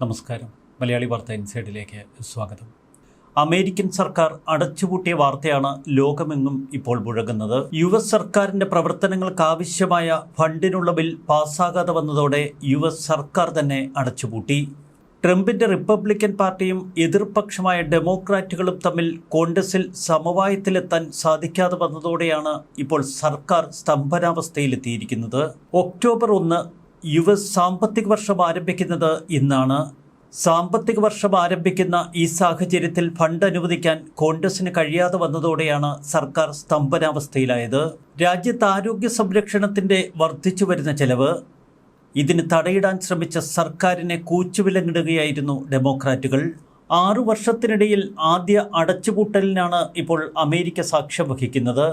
നമസ്കാരം. മലയാളി വാർത്ത ഇൻസൈഡിലേക്ക് സ്വാഗതം. അമേരിക്കൻ സർക്കാർ അടച്ചുപൂട്ടിയ വാർത്തയാണ് ലോകമെങ്ങും ഇപ്പോൾ മുഴങ്ങുന്നത്. യു എസ് സർക്കാരിന്റെ പ്രവർത്തനങ്ങൾക്ക് ആവശ്യമായ ഫണ്ടിനുള്ള ബിൽ പാസ്സാകാതെ വന്നതോടെ യു എസ് സർക്കാർ തന്നെ അടച്ചുപൂട്ടി. ട്രംപിന്റെ റിപ്പബ്ലിക്കൻ പാർട്ടിയും എതിർപക്ഷമായ ഡെമോക്രാറ്റുകളും തമ്മിൽ കോൺഗ്രസിൽ സമവായത്തിലെത്താൻ സാധിക്കാതെ വന്നതോടെയാണ് ഇപ്പോൾ സർക്കാർ സ്തംഭനാവസ്ഥയിലെത്തിയിരിക്കുന്നത്. ഒക്ടോബർ ഒന്ന് യു എസ് സാമ്പത്തിക വർഷം ആരംഭിക്കുന്നത് ഇന്നാണ്. സാമ്പത്തിക വർഷം ആരംഭിക്കുന്ന ഈ സാഹചര്യത്തിൽ ഫണ്ട് അനുവദിക്കാൻ കോൺഗ്രസിന് കഴിയാതെ വന്നതോടെയാണ് സർക്കാർ സ്തംഭനാവസ്ഥയിലായത്. രാജ്യത്ത് ആരോഗ്യ സംരക്ഷണത്തിന്റെ വർദ്ധിച്ചു വരുന്ന ചെലവ് ഇതിന് തടയിടാൻ ശ്രമിച്ച സർക്കാരിനെ കൂച്ചുവിലങ്ങിടുകയായിരുന്നു ഡെമോക്രാറ്റുകൾ. ആറു വർഷത്തിനിടയിൽ ആദ്യ അടച്ചുപൂട്ടലിനാണ് ഇപ്പോൾ അമേരിക്ക സാക്ഷ്യം വഹിക്കുന്നത്.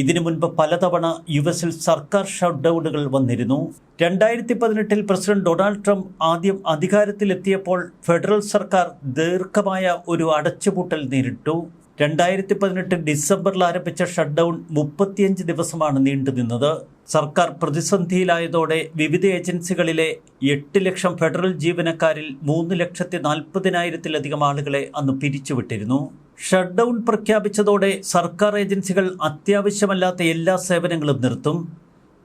ഇതിനു മുൻപ് പലതവണ യു എസിൽ സർക്കാർ ഷട്ട്ഡൗണുകൾ വന്നിരുന്നു. രണ്ടായിരത്തി പതിനെട്ടിൽ പ്രസിഡന്റ് ഡൊണാൾഡ് ട്രംപ് ആദ്യം അധികാരത്തിലെത്തിയപ്പോൾ ഫെഡറൽ സർക്കാർ ദീർഘമായ ഒരു അടച്ചുപൂട്ടൽ നേരിട്ടു. രണ്ടായിരത്തി പതിനെട്ട് ഡിസംബറിൽ ആരംഭിച്ച ഷട്ട്ഡൗൺ മുപ്പത്തിയഞ്ച് ദിവസമാണ് നീണ്ടുനിന്നത്. സർക്കാർ പ്രതിസന്ധിയിലായതോടെ വിവിധ ഏജൻസികളിലെ എട്ട് ലക്ഷം ഫെഡറൽ ജീവനക്കാരിൽ മൂന്ന് ലക്ഷത്തി നാൽപ്പതിനായിരത്തിലധികം ആളുകളെ അന്ന് പിരിച്ചുവിട്ടിരുന്നു. ഷട്ട്ഡൗൺ പ്രഖ്യാപിച്ചതോടെ സർക്കാർ ഏജൻസികൾ അത്യാവശ്യമല്ലാത്ത എല്ലാ സേവനങ്ങളും നിർത്തും.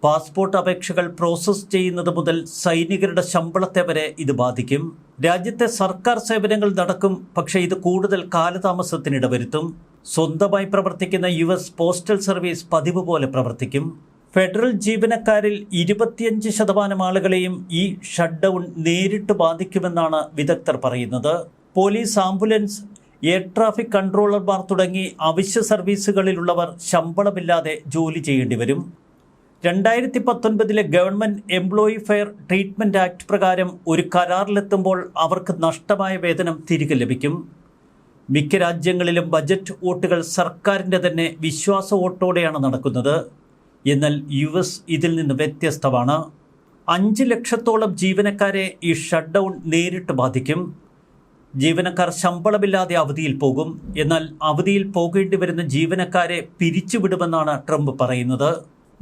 പാസ്പോർട്ട് അപേക്ഷകൾ പ്രോസസ്സ് ചെയ്യുന്നത് മുതൽ സൈനികരുടെ ശമ്പളത്തെ വരെ ഇത് ബാധിക്കും. രാജ്യത്തെ സർക്കാർ സേവനങ്ങൾ നടക്കും പക്ഷേ ഇത് കൂടുതൽ കാലതാമസത്തിനിട വരുത്തും സ്വന്തമായി പ്രവർത്തിക്കുന്ന യു എസ് പോസ്റ്റൽ സർവീസ് പതിവ് പോലെ പ്രവർത്തിക്കും. ഫെഡറൽ ജീവനക്കാരിൽ ഇരുപത്തിയഞ്ച് ശതമാനം ആളുകളെയും ഈ ഷട്ട്ഡൗൺ നേരിട്ട് ബാധിക്കുമെന്നാണ് വിദഗ്ധർ പറയുന്നത്. പോലീസ് ആംബുലൻസ് എയർ ട്രാഫിക് കൺട്രോളർമാർ തുടങ്ങി അവശ്യ സർവീസുകളിലുള്ളവർ ശമ്പളമില്ലാതെ ജോലി ചെയ്യേണ്ടി വരും. രണ്ടായിരത്തി പത്തൊൻപതിലെ government employee fair treatment act പ്രകാരം ഒരു കരാറിലെത്തുമ്പോൾ അവർക്ക് നഷ്ടമായ വേതനം തിരികെ ലഭിക്കും. മിക്ക രാജ്യങ്ങളിലും ബജറ്റ് വോട്ടുകൾ സർക്കാരിന്റെ തന്നെ വിശ്വാസ വോട്ടോടെയാണ് നടക്കുന്നത്. എന്നാൽ യു എസ് ഇതിൽ നിന്ന് വ്യത്യസ്തമാണ്. അഞ്ച് ലക്ഷത്തോളം ജീവനക്കാരെ ഈ ഷട്ട്ഡൗൺ നേരിട്ട് ബാധിക്കും. ജീവനക്കാർ ശമ്പളമില്ലാതെ അവധിയിൽ പോകും. എന്നാൽ അവധിയിൽ പോകേണ്ടി വരുന്ന ജീവനക്കാരെ പിരിച്ചുവിടുമെന്നാണ് ട്രംപ് പറയുന്നത്.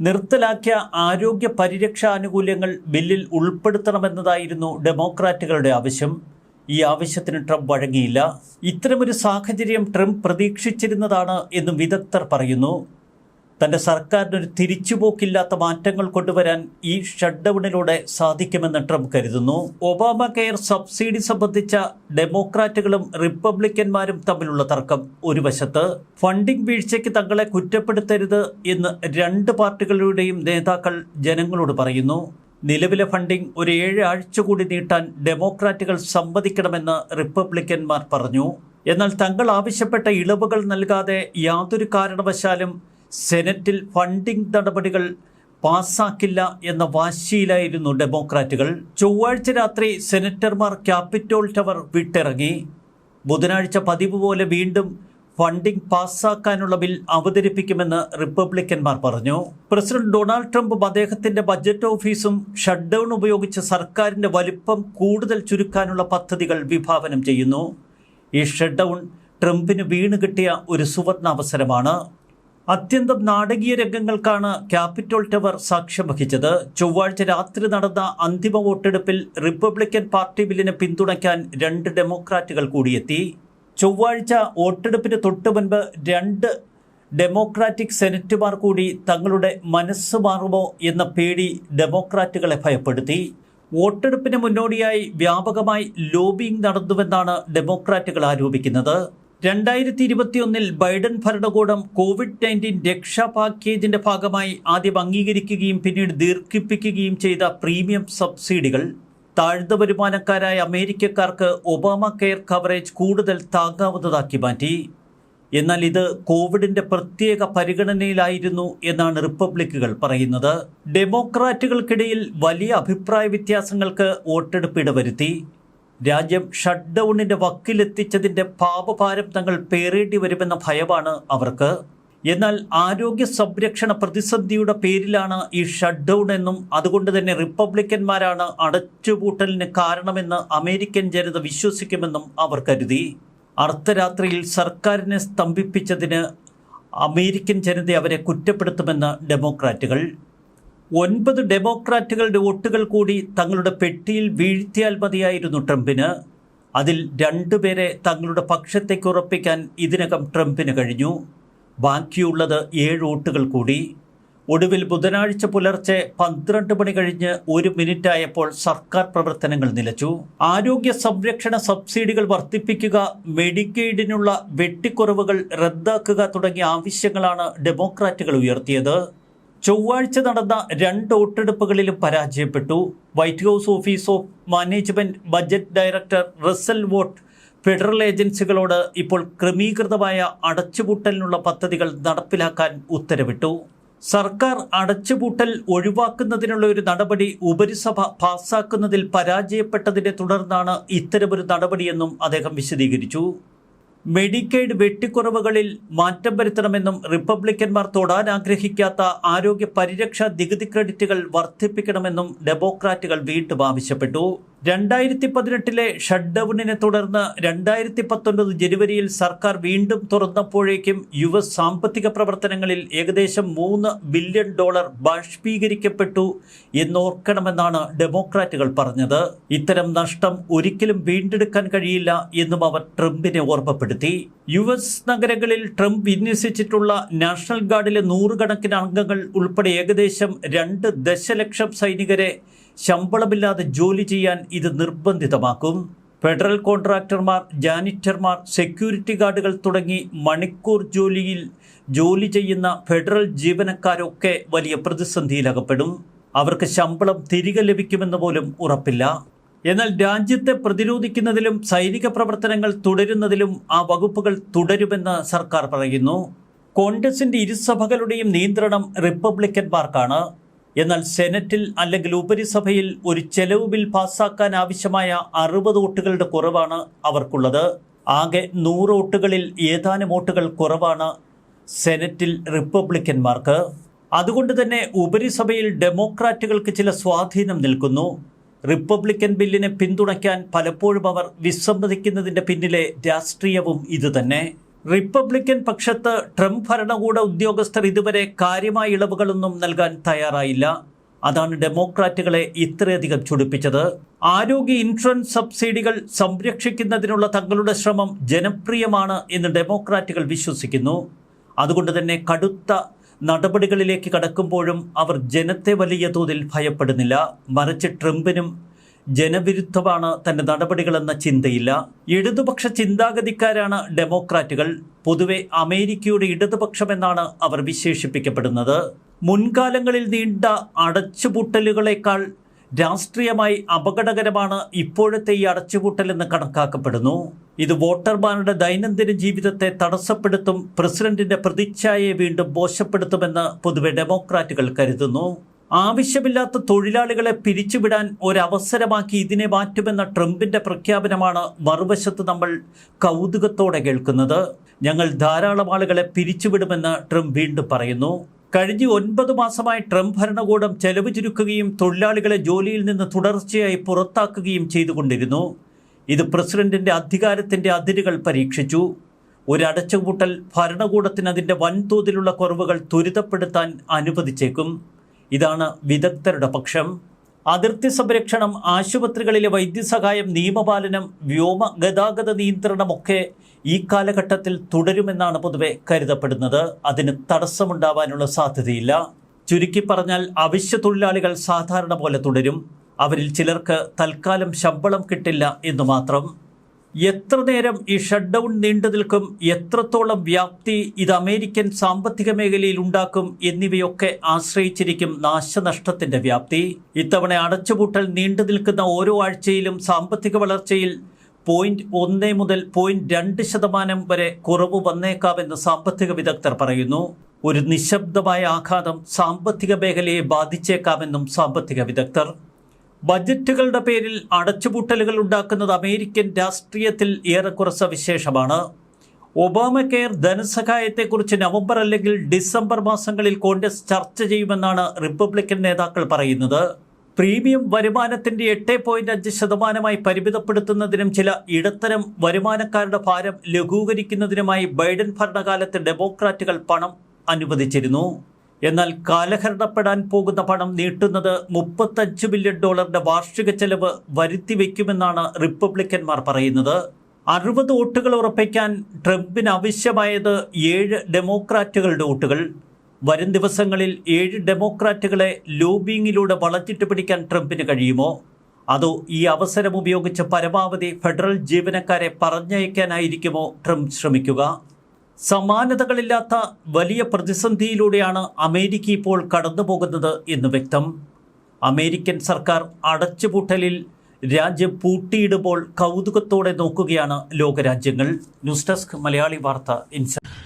നിർത്തലാക്കിയ ആരോഗ്യ പരിരക്ഷാ ആനുകൂല്യങ്ങൾ ബില്ലിൽ ഉൾപ്പെടുത്തണമെന്നതായിരുന്നു ഡെമോക്രാറ്റുകളുടെ ആവശ്യം. ഈ ആവശ്യത്തിന് ട്രംപ് വഴങ്ങിയില്ല. ഇത്തരമൊരു സാഹചര്യം ട്രംപ് പ്രതീക്ഷിച്ചിരുന്നതാണ് എന്നും വിദഗ്ധർ പറയുന്നു. തന്റെ സർക്കാരിനൊരു തിരിച്ചുപോക്കില്ലാത്ത മാറ്റങ്ങൾ കൊണ്ടുവരാൻ ഈ ഷട്ട്ഡൗണിലൂടെ സാധിക്കുമെന്ന് ട്രംപ് കരുതുന്നു. ഒബാമ കെയർ സബ്സിഡി സംബന്ധിച്ച ഡെമോക്രാറ്റുകളും റിപ്പബ്ലിക്കന്മാരും തമ്മിലുള്ള തർക്കം ഒരു വശത്ത്. ഫണ്ടിംഗ് വീഴ്ചയ്ക്ക് തങ്ങളെ കുറ്റപ്പെടുത്തരുത് എന്ന് രണ്ട് പാർട്ടികളുടെയും നേതാക്കൾ ജനങ്ങളോട് പറയുന്നു. നിലവിലെ ഫണ്ടിംഗ് ഒരു ഏഴ് ആഴ്ച കൂടി നീട്ടാൻ ഡെമോക്രാറ്റുകൾ സമ്മതിക്കണമെന്ന് റിപ്പബ്ലിക്കന്മാർ പറഞ്ഞു. എന്നാൽ തങ്ങൾ ആവശ്യപ്പെട്ട ഇളവുകൾ നൽകാതെ യാതൊരു കാരണവശാലും സെനറ്റിൽ ഫണ്ടിംഗ് നടപടികൾ പാസാക്കില്ല എന്ന വാശിയിലായിരുന്നു ഡെമോക്രാറ്റുകൾ. ചൊവ്വാഴ്ച രാത്രി സെനറ്റർമാർ ക്യാപിറ്റോൾ ടവർ വിട്ടിറങ്ങി. ബുധനാഴ്ച പതിവ് പോലെ വീണ്ടും ഫണ്ടിംഗ് പാസ്സാക്കാനുള്ള ബിൽ അവതരിപ്പിക്കുമെന്ന് റിപ്പബ്ലിക്കന്മാർ പറഞ്ഞു. പ്രസിഡന്റ് ഡൊണാൾഡ് ട്രംപും അദ്ദേഹത്തിന്റെ ബജറ്റ് ഓഫീസും ഷട്ട്ഡൗൺ ഉപയോഗിച്ച് സർക്കാരിന്റെ വലിപ്പം കൂടുതൽ ചുരുക്കാനുള്ള പദ്ധതികൾ വിഭാവനം ചെയ്യുന്നു. ഈ ഷട്ട്ഡൗൺ ട്രംപിന് വീണ് കിട്ടിയ ഒരു സുവർണ അവസരമാണ് അത്യന്തം നാടകീയ രംഗങ്ങൾക്കാണ് ക്യാപിറ്റോൾ ടവർ സാക്ഷ്യം വഹിച്ചത്. ചൊവ്വാഴ്ച രാത്രി നടന്ന അന്തിമ വോട്ടെടുപ്പിൽ റിപ്പബ്ലിക്കൻ പാർട്ടി ബില്ലിനെ പിന്തുണയ്ക്കാൻ രണ്ട് ഡെമോക്രാറ്റുകൾ കൂടിയെത്തി. ചൊവ്വാഴ്ച വോട്ടെടുപ്പിന് തൊട്ടു മുൻപ് രണ്ട് ഡെമോക്രാറ്റിക് സെനറ്റുമാർ കൂടി തങ്ങളുടെ മനസ്സ് മാറുമോ എന്ന പേടി ഡെമോക്രാറ്റുകളെ ഭയപ്പെടുത്തി. വോട്ടെടുപ്പിന് മുന്നോടിയായി വ്യാപകമായി ലോബിംഗ് നടന്നുവെന്നാണ് ഡെമോക്രാറ്റുകൾ ആരോപിക്കുന്നത്. രണ്ടായിരത്തി ഇരുപത്തിയൊന്നിൽ ബൈഡൻ ഭരണകൂടം കോവിഡ് നയന്റീൻ രക്ഷാ പാക്കേജിന്റെ ഭാഗമായി ആദ്യം അംഗീകരിക്കുകയും പിന്നീട് ദീർഘിപ്പിക്കുകയും ചെയ്ത പ്രീമിയം സബ്സിഡികൾ താഴ്ന്ന വരുമാനക്കാരായ അമേരിക്കക്കാർക്ക് ഒബാമ കെയർ കവറേജ് കൂടുതൽ താങ്ങാവുന്നതാക്കി മാറ്റി. എന്നാൽ ഇത് കോവിഡിന്റെ പ്രത്യേക പരിഗണനയിലായിരുന്നു എന്നാണ് റിപ്പബ്ലിക്കുകൾ പറയുന്നത്. ഡെമോക്രാറ്റുകൾക്കിടയിൽ വലിയ അഭിപ്രായ വ്യത്യാസങ്ങൾക്ക് വോട്ടെടുപ്പ് ഇടവരുത്തി. രാജ്യം ഷട്ട് ഡൗണിന്റെ വക്കിലെത്തിച്ചതിന്റെ പാപഭാരം തങ്ങൾ പേറേണ്ടി വരുമെന്ന ഭയമാണ് അവർക്ക്. എന്നാൽ ആരോഗ്യ സംരക്ഷണ പ്രതിസന്ധിയുടെ പേരിലാണ് ഈ ഷട്ട് ഡൗൺ എന്നും അതുകൊണ്ട് തന്നെ റിപ്പബ്ലിക്കന്മാരാണ് അടച്ചുപൂട്ടലിന് കാരണമെന്ന് അമേരിക്കൻ ജനത വിശ്വസിക്കുമെന്നും അവർ കരുതി. അർദ്ധരാത്രിയിൽ സർക്കാരിനെ സ്തംഭിപ്പിച്ചതിന് അമേരിക്കൻ ജനത അവരെ കുറ്റപ്പെടുത്തുമെന്ന് ഡെമോക്രാറ്റുകൾ. ഒൻപത് ഡെമോക്രാറ്റുകളുടെ വോട്ടുകൾ കൂടി തങ്ങളുടെ പെട്ടിയിൽ വീഴ്ത്തിയാൽ മതിയായിരുന്നു ട്രംപിന്. അതിൽ രണ്ടുപേരെ തങ്ങളുടെ പക്ഷത്തേക്ക് ഉറപ്പിക്കാൻ ഇതിനകം ട്രംപിന് കഴിഞ്ഞു. ബാക്കിയുള്ളത് ഏഴ് വോട്ടുകൾ കൂടി. ഒടുവിൽ ബുധനാഴ്ച പുലർച്ചെ പന്ത്രണ്ട് മണി കഴിഞ്ഞ് ഒരു മിനിറ്റ് ആയപ്പോൾ സർക്കാർ പ്രവർത്തനങ്ങൾ നിലച്ചു. ആരോഗ്യ സംരക്ഷണ സബ്സിഡികൾ വർദ്ധിപ്പിക്കുക മെഡിക്കെയ്ഡിനുള്ള വെട്ടിക്കുറവുകൾ റദ്ദാക്കുക തുടങ്ങിയ ആവശ്യങ്ങളാണ് ഡെമോക്രാറ്റുകൾ ഉയർത്തിയത്. ചൊവ്വാഴ്ച നടന്ന രണ്ട് വോട്ടെടുപ്പുകളിലും പരാജയപ്പെട്ടു. White House office of management budget director Russell Vought federal ഏജൻസികളോട് ഇപ്പോൾ ക്രമീകൃതമായ അടച്ചുപൂട്ടലിനുള്ള പദ്ധതികൾ നടപ്പിലാക്കാൻ ഉത്തരവിട്ടു. സർക്കാർ അടച്ചുപൂട്ടൽ ഒഴിവാക്കുന്നതിനുള്ള ഒരു നടപടി ഉപരിസഭ പാസാക്കുന്നതിൽ പരാജയപ്പെട്ടതിനെ തുടർന്നാണ് ഇത്തരമൊരു നടപടിയെന്നും അദ്ദേഹം വിശദീകരിച്ചു. മെഡിക്കെയ്ഡ് വെട്ടിക്കുറവുകളിൽ മാറ്റം വരുത്തണമെന്നും റിപ്പബ്ലിക്കന്മാർ തൊടാൻ ആഗ്രഹിക്കാത്ത ആരോഗ്യ പരിരക്ഷാ നികുതി ക്രെഡിറ്റുകൾ വർദ്ധിപ്പിക്കണമെന്നും ഡെമോക്രാറ്റുകൾ വീണ്ടും ആവശ്യപ്പെട്ടു. രണ്ടായിരത്തി പതിനെട്ടിലെ ഷട്ട് ഡൗണിനെ തുടർന്ന് രണ്ടായിരത്തി പത്തൊൻപത് ജനുവരിയിൽ സർക്കാർ വീണ്ടും തുറന്നപ്പോഴേക്കും യുവ സാമ്പത്തിക പ്രവർത്തനങ്ങളിൽ ഏകദേശം മൂന്ന് ബില്യൺ ഡോളർ ബാഷ്പീകരിക്കപ്പെട്ടു എന്നോർക്കണമെന്നാണ് ഡെമോക്രാറ്റുകൾ പറഞ്ഞത്. ഇത്തരം നഷ്ടം ഒരിക്കലും വീണ്ടെടുക്കാൻ കഴിയില്ല എന്നും അവർ ട്രംപിനെ ഓർമ്മപ്പെടുത്തി. യു എസ് നഗരങ്ങളിൽ ട്രംപ് വിന്യസിച്ചിട്ടുള്ള നാഷണൽ ഗാർഡിലെ നൂറുകണക്കിന് അംഗങ്ങൾ ഉൾപ്പെടെ ഏകദേശം രണ്ട് ദശലക്ഷം സൈനികരെ ശമ്പളമില്ലാതെ ജോലി ചെയ്യാൻ ഇത് നിർബന്ധിതമാക്കും. ഫെഡറൽ കോൺട്രാക്ടർമാർ ജാനിറ്റർമാർ സെക്യൂരിറ്റി ഗാർഡുകൾ തുടങ്ങി മണിക്കൂർ ജോലിയിൽ ജോലി ചെയ്യുന്ന ഫെഡറൽ ജീവനക്കാരൊക്കെ വലിയ പ്രതിസന്ധിയിലകപ്പെടും. അവർക്ക് ശമ്പളം തിരികെ ലഭിക്കുമെന്ന് പോലും ഉറപ്പില്ല. എന്നാൽ രാജ്യത്തെ പ്രതിരോധിക്കുന്നതിലും സൈനിക പ്രവർത്തനങ്ങൾ തുടരുന്നതിലും ആ വകുപ്പുകൾ തുടരുമെന്ന് സർക്കാർ പറയുന്നു. കോൺഗ്രസിന്റെ ഇരുസഭകളുടെയും നിയന്ത്രണം റിപ്പബ്ലിക്കന്മാർക്കാണ് എന്നാൽ സെനറ്റിൽ അല്ലെങ്കിൽ ഉപരിസഭയിൽ ഒരു ചെലവ് ബിൽ പാസ്സാക്കാൻ ആവശ്യമായ അറുപത് വോട്ടുകളുടെ കുറവാണ് അവർക്കുള്ളത്. ആകെ നൂറ് വോട്ടുകളിൽ ഏതാനും വോട്ടുകൾ കുറവാണ് സെനറ്റിൽ റിപ്പബ്ലിക്കന്മാർക്ക്. അതുകൊണ്ട് തന്നെ ഉപരിസഭയിൽ ഡെമോക്രാറ്റുകൾക്ക് ചില സ്വാധീനം നിൽക്കുന്നു. റിപ്പബ്ലിക്കൻ ബില്ലിനെ പിന്തുണയ്ക്കാൻ പലപ്പോഴും അവർ വിസമ്മതിക്കുന്നതിന്റെ പിന്നിലെ രാഷ്ട്രീയവും ഇതുതന്നെ. റിപ്പബ്ലിക്കൻ പക്ഷത്ത് ട്രംപ് ഭരണകൂട ഉദ്യോഗസ്ഥർ ഇതുവരെ കാര്യമായ ഇളവുകളൊന്നും നൽകാൻ തയ്യാറായില്ല. അതാണ് ഡെമോക്രാറ്റുകളെ ഇത്രയധികം ചുടിപ്പിച്ചത്. ആരോഗ്യ ഇൻഷുറൻസ് സബ്സിഡികൾ സംരക്ഷിക്കുന്നതിനുള്ള തങ്ങളുടെ ശ്രമം ജനപ്രിയമാണ് എന്ന് ഡെമോക്രാറ്റുകൾ വിശ്വസിക്കുന്നു. അതുകൊണ്ട് തന്നെ കടുത്ത നടപടികളിലേക്ക് കടക്കുമ്പോഴും അവർ ജനത്തെ വലിയ തോതിൽ ഭയപ്പെടുന്നില്ല. മറിച്ച് ട്രംപിനും ജനവിരുദ്ധമാണ് തന്റെ നടപടികളെന്ന ചിന്തയില്ല. ഇടതുപക്ഷ ചിന്താഗതിക്കാരാണ് ഡെമോക്രാറ്റുകൾ. പൊതുവെ അമേരിക്കയുടെ ഇടതുപക്ഷമെന്നാണ് അവർ വിശേഷിപ്പിക്കപ്പെടുന്നത്. മുൻകാലങ്ങളിൽ നീണ്ട അടച്ചുപൂട്ടലുകളേക്കാൾ രാഷ്ട്രീയമായി അപകടകരമാണ് ഇപ്പോഴത്തെ ഈ അടച്ചുപൂട്ടലെന്ന് കണക്കാക്കപ്പെടുന്നു. ഇത് വോട്ടർമാരുടെ ദൈനംദിന ജീവിതത്തെ തടസ്സപ്പെടുത്തും പ്രസിഡന്റിന്റെ പ്രതിച്ഛായയെ വീണ്ടും മോശപ്പെടുത്തുമെന്ന് പൊതുവെ ഡെമോക്രാറ്റുകൾ കരുതുന്നു. ആവശ്യമില്ലാത്ത തൊഴിലാളികളെ പിരിച്ചുവിടാൻ ഒരവസരമാക്കി ഇതിനെ മാറ്റുമെന്ന ട്രംപിന്റെ പ്രഖ്യാപനമാണ് മറുവശത്ത് നമ്മൾ കൗതുകത്തോടെ കേൾക്കുന്നത്. ഞങ്ങൾ ധാരാളം ആളുകളെ പിരിച്ചുവിടുമെന്ന് ട്രംപ് വീണ്ടും പറയുന്നു. കഴിഞ്ഞ ഒൻപത് മാസമായി ട്രംപ് ഭരണകൂടം ചെലവ് ചുരുക്കുകയും തൊഴിലാളികളെ ജോലിയിൽ നിന്ന് തുടർച്ചയായി പുറത്താക്കുകയും ചെയ്തുകൊണ്ടിരുന്നു. ഇത് പ്രസിഡന്റിന്റെ അധികാരത്തിന്റെ അതിരുകൾ പരീക്ഷിച്ചു. ഒരു അടച്ചുപൂട്ടൽ ഭരണകൂടത്തിന് അതിന്റെ വൻതോതിലുള്ള കുറവുകൾ ത്വരിതപ്പെടുത്താൻ അനുവദിച്ചേക്കും. ഇതാണ് വിദഗ്ധരുടെ പക്ഷം. അതിർത്തി സംരക്ഷണം ആശുപത്രികളിലെ വൈദ്യസഹായം നിയമപാലനം വ്യോമ ഗതാഗത നിയന്ത്രണമൊക്കെ ഈ കാലഘട്ടത്തിൽ തുടരുമെന്നാണ് പൊതുവെ കരുതപ്പെടുന്നത്. അതിന് തടസ്സമുണ്ടാവാനുള്ള സാധ്യതയില്ല. ചുരുക്കി പറഞ്ഞാൽ അവശ്യ തൊഴിലാളികൾ സാധാരണ പോലെ തുടരും. അവരിൽ ചിലർക്ക് തൽക്കാലം ശമ്പളം കിട്ടില്ല എന്ന് മാത്രം. എത്ര നേരം ഈ ഷട്ട് ഡൗൺ നീണ്ടു നിൽക്കും എത്രത്തോളം വ്യാപ്തി ഇത് അമേരിക്കൻ സാമ്പത്തിക മേഖലയിൽ ഉണ്ടാക്കും എന്നിവയൊക്കെ ആശ്രയിച്ചിരിക്കും നാശനഷ്ടത്തിന്റെ വ്യാപ്തി. ഇത്തവണ അടച്ചുപൂട്ടൽ നീണ്ടു നിൽക്കുന്ന ഓരോ ആഴ്ചയിലും സാമ്പത്തിക വളർച്ചയിൽ പോയിന്റ് ഒന്ന് മുതൽ പോയിന്റ് രണ്ട് ശതമാനം വരെ കുറവ് വന്നേക്കാമെന്ന് സാമ്പത്തിക വിദഗ്ധർ പറയുന്നു. ഒരു നിശബ്ദമായ ആഘാതം സാമ്പത്തിക മേഖലയെ ബാധിച്ചേക്കാമെന്നും സാമ്പത്തിക വിദഗ്ധർ ബജറ്റുകളുടെ പേരിൽ അടച്ചുപൂട്ടലുകൾ ഉണ്ടാക്കുന്നത് അമേരിക്കൻ രാഷ്ട്രീയത്തിൽ ഏറെക്കുറെ സവിശേഷമാണ്. ഒബാമ കെയർ ധനസഹായത്തെക്കുറിച്ച് നവംബർ അല്ലെങ്കിൽ ഡിസംബർ മാസങ്ങളിൽ കോൺഗ്രസ് ചർച്ച ചെയ്യുമെന്നാണ് റിപ്പബ്ലിക്കൻ നേതാക്കൾ പറയുന്നത്. പ്രീമിയം വരുമാനത്തിന്റെ എട്ട് പോയിന്റ് അഞ്ച് ശതമാനമായി പരിമിതപ്പെടുത്തുന്നതിനും ചില ഇടത്തരം വരുമാനക്കാരുടെ ഭാരം ലഘൂകരിക്കുന്നതിനുമായി ബൈഡൻ ഭരണകാലത്ത് ഡെമോക്രാറ്റുകൾ പണം അനുവദിച്ചിരുന്നു. എന്നാൽ കാലഹരണപ്പെടാൻ പോകുന്ന പണം നീട്ടുന്നത് മുപ്പത്തഞ്ച് ബില്യൺ ഡോളറിന്റെ വാർഷിക ചെലവ് വരുത്തിവെക്കുമെന്നാണ് റിപ്പബ്ലിക്കന്മാർ പറയുന്നത്. അറുപത് വോട്ടുകൾ ഉറപ്പിക്കാൻ ട്രംപിന് ആവശ്യമായത് ഏഴ് ഡെമോക്രാറ്റുകളുടെ വോട്ടുകൾ. വരും ദിവസങ്ങളിൽ ഏഴ് ഡെമോക്രാറ്റുകളെ ലോബിയിങ്ങിലൂടെ വളച്ചിട്ട് പിടിക്കാൻ ട്രംപിന് കഴിയുമോ? അതോ ഈ അവസരം ഉപയോഗിച്ച് പരമാവധി ഫെഡറൽ ജീവനക്കാരെ പറഞ്ഞയക്കാനായിരിക്കുമോ ട്രംപ് ശ്രമിക്കുക? സമാനതകളില്ലാത്ത വലിയ പ്രതിസന്ധിയിലൂടെയാണ് അമേരിക്ക ഇപ്പോൾ കടന്നുപോകുന്നത് എന്ന് വ്യക്തം. അമേരിക്കൻ സർക്കാർ അടച്ചുപൂട്ടലിൽ രാജ്യം പൂട്ടിയിടുമ്പോൾ കൗതുകത്തോടെ നോക്കുകയാണ് ലോകരാജ്യങ്ങൾ. ന്യൂസ് ഡെസ്ക് മലയാളി വാർത്ത ഇൻസൈറ്റ്